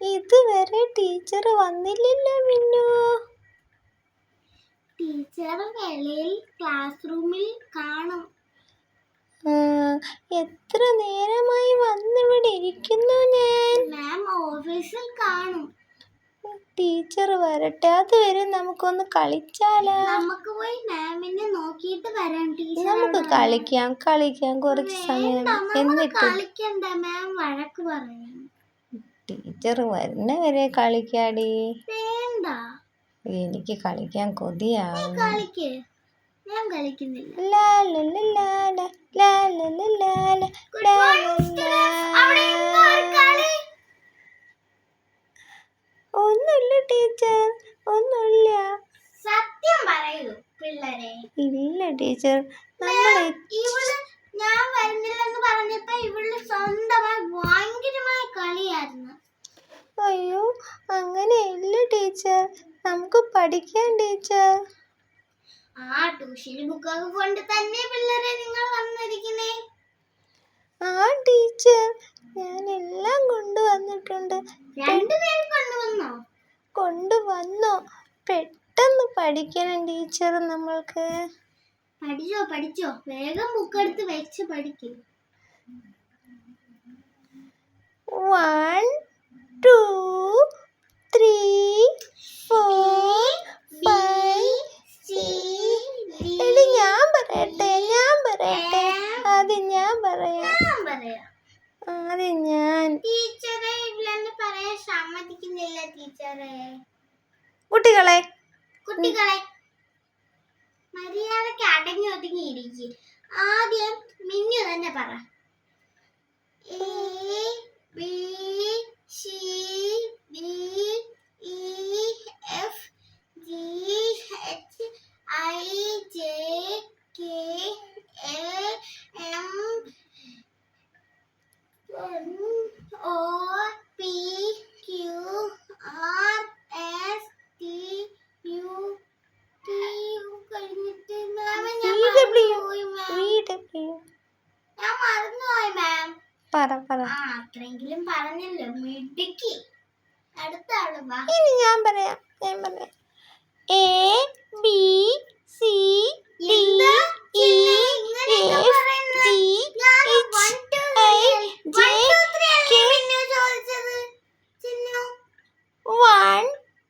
ഇതുവരെ ടീച്ചർ വന്നില്ലല്ലോ മിന്നു. ടീച്ചർ വെളിയിൽ ക്ലാസ് റൂമിൽ കാണും എത്ര നേരമായി വന്നിവിടെ ഇരിക്കുന്നു ഞാൻ? മാം ഓഫീസിൽ കാണും. ടീച്ചർ വരട്ടെ അതുവരെ നമുക്കൊന്ന് കളിച്ചാലോ? നമുക്ക് പോയി മാമിനെ നോക്കിയിട്ട് വരാം ടീച്ചർ നമുക്ക് കളിക്കാം കളിക്കാം കുറച്ച് സമയം എന്നിട്ട്. കളിക്കണ്ട മാം വഴക്ക് പറയും. ടീച്ചർ വരുന്നവരെ കളിക്കാടി വേണ്ട എനിക്ക് കളിക്കാൻ കൊതിയാവും ഞാൻ കളിക്കുന്നില്ല ഒന്നുമില്ല ടീച്ചർ ഒന്നുമില്ല സത്യം പറയൂ പിള്ളേരെ ഇല്ല ടീച്ചർ നമ്മൾ ഞാൻ വരുന്നില്ലെന്ന് പറഞ്ഞപ്പോ ഇവളുടെ സ്വന്തമായി ഭയങ്കരമായ കളിയായിരുന്നു അയ്യോ അങ്ങനെയല്ല ടീച്ചർ. നമുക്ക് പഠിക്കാം ടീച്ചർ. ആ ട്യൂഷൻ ബുക്കൊക്കെ കൊണ്ട് തന്നെ പിള്ളേരെ നിങ്ങൾ വന്നിരിക്കുന്നേ. ആ ടീച്ചർ. ഞാൻ എല്ലാം കൊണ്ടുവന്നിട്ടുണ്ട്. രണ്ടുപേരും കൊണ്ടുവന്നോ? കൊണ്ടുവന്നോ. പെട്ടെന്ന് പഠിക്കണം ടീച്ചർ നമ്മൾക്ക്. പഠിച്ചോ പഠിച്ചോ. വേഗം ബുക്കെടുത്ത് വെച്ച് പഠിക്കും. One two three four five എടി ഞാൻ പറയട്ടെ ഞാൻ പറയട്ടെ. ആദ്യം ഞാൻ പറയാം. ആദ്യം ഞാൻ. ടീച്ചറെ പറയാൻ സമ്മതിക്കുന്നില്ല ടീച്ചറെ. കുട്ടികളെ. കുട്ടികളെ മര്യാദയ്ക്ക് അടങ്ങി ഒതുങ്ങിയിരിക്കും ആദ്യം മിന്നു തന്നെ പറ A B C D E F G H I J K L M O P Q R S T U T U കഴിഞ്ഞിട്ട് മാം ഞാൻ മറന്നുപോയി മാം പറ പറ. അത്രയെങ്കിലും പറഞ്ഞല്ലോ. മിടുക്കി. അടുത്ത ആൾ ഇനി ഞാൻ പറയാം ഞാൻ പറയാം. A B C D E F? G H I J K one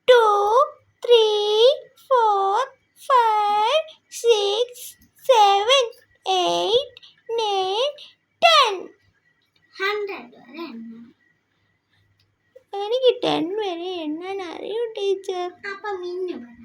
two three four five six seven eight nine ten. Hundred വരെ എനിക്ക് ടെൻ വരെ എണ്ണാൻ അറിയൂ ടീച്ചർ. അപ്പൊ മിന്നു പറ.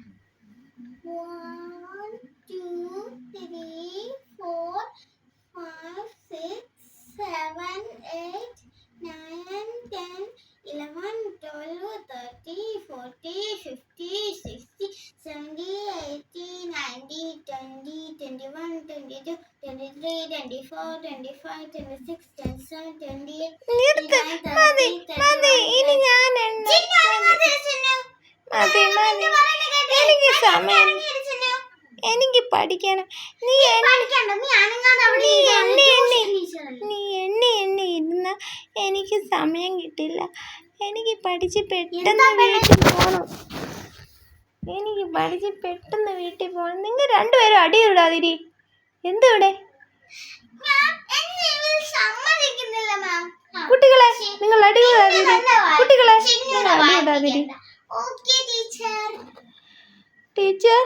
Five six seven eight nine ten eleven twelve thirty forty fifty sixty seventy eighty ninety twenty twenty one twenty two twenty three twenty four twenty five twenty six twenty seven twenty നിർത്ത് മതി മതി. എനിക്ക് സമയം എനിക്ക് പഠിക്കണം. നീ നീ എണ്ണി എണ്ണി നീ എണ്ണി എണ്ണി ഇരുന്ന? എനിക്ക് സമയം കിട്ടില്ല. എനിക്ക് പഠിച്ച് പെട്ടെന്ന് വീട്ടിൽ പോകണം എനിക്ക് പഠിച്ച് പെട്ടെന്ന് വീട്ടിൽ പോകണം നിങ്ങൾ രണ്ടുപേരും അടിയിടാതിരി എന്തിവിടെ? കുട്ടികളെ നിങ്ങൾ അടിയിടാതിരി കുട്ടികളെ നിങ്ങൾ അടിയിടാതിരി ഓക്കെ ടീച്ചർ. ടീച്ചർ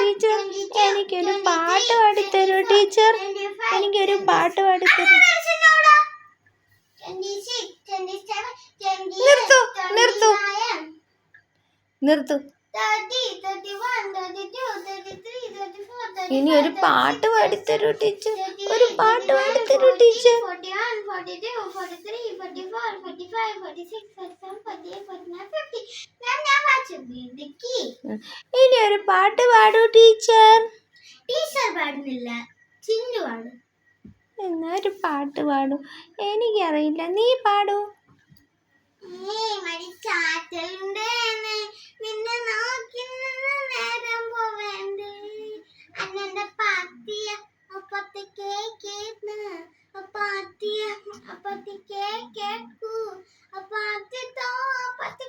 ടീച്ചർ എനിക്കൊരു പാട്ട് പാടിത്തരൂ ടീച്ചർ. എനിക്കൊരു പാട്ട് പാടിത്തരൂ. നിർത്തു നിർത്തു. നിർത്തൂ. ഇനി ഒരു പാട്ട് പാടിത്തരൂ ടീച്ചർ. ഒരു പാട്ട് പാടിത്തരൂ ടീച്ചർ. ഇനി ഒരു പാട്ട് പാടൂ ടീച്ചർ. ടീച്ചർ പാടുന്നില്ല. ചിന്നു പാടും. എന്നാ ഒരു പാട്ട് പാടൂ. എനിക്കറിയില്ല. നീ പാടൂ. നീ മരിച്ചാറ്റലുണ്ട്. അപ്പാത്തിയ അപ്പത്തേക്ക് കേക്കൂ. അപ്പാത്തി തോന്നി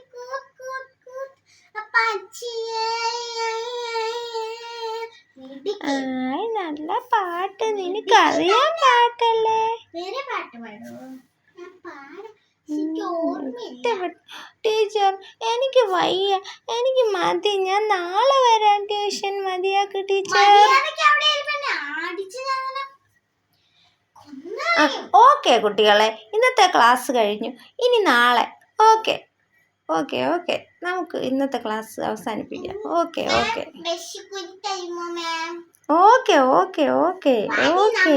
പാച്ചിയേ മിടുക്കി. ആയ് നല്ല പാട്ട്. നിനക്ക് അറിയാൻ പാട്ടല്ലേ? വേറെ പാട്ട് പാടോ. ഞാൻ പാടാം. ടീച്ചർ എനിക്ക് വയ്യ. എനിക്ക് മതി. ഞാൻ നാളെ വരാം. ട്യൂഷൻ മതിയാക്ക് ടീച്ചർ. ആ ഓക്കെ കുട്ടികളെ ഇന്നത്തെ ക്ലാസ് കഴിഞ്ഞു. ഇനി നാളെ. ഓക്കെ. Okay okay. നമുക്ക് ഇന്നത്തെ ക്ലാസ് അവസാനിപ്പിക്കാം. Okay okay. Okay okay okay okay.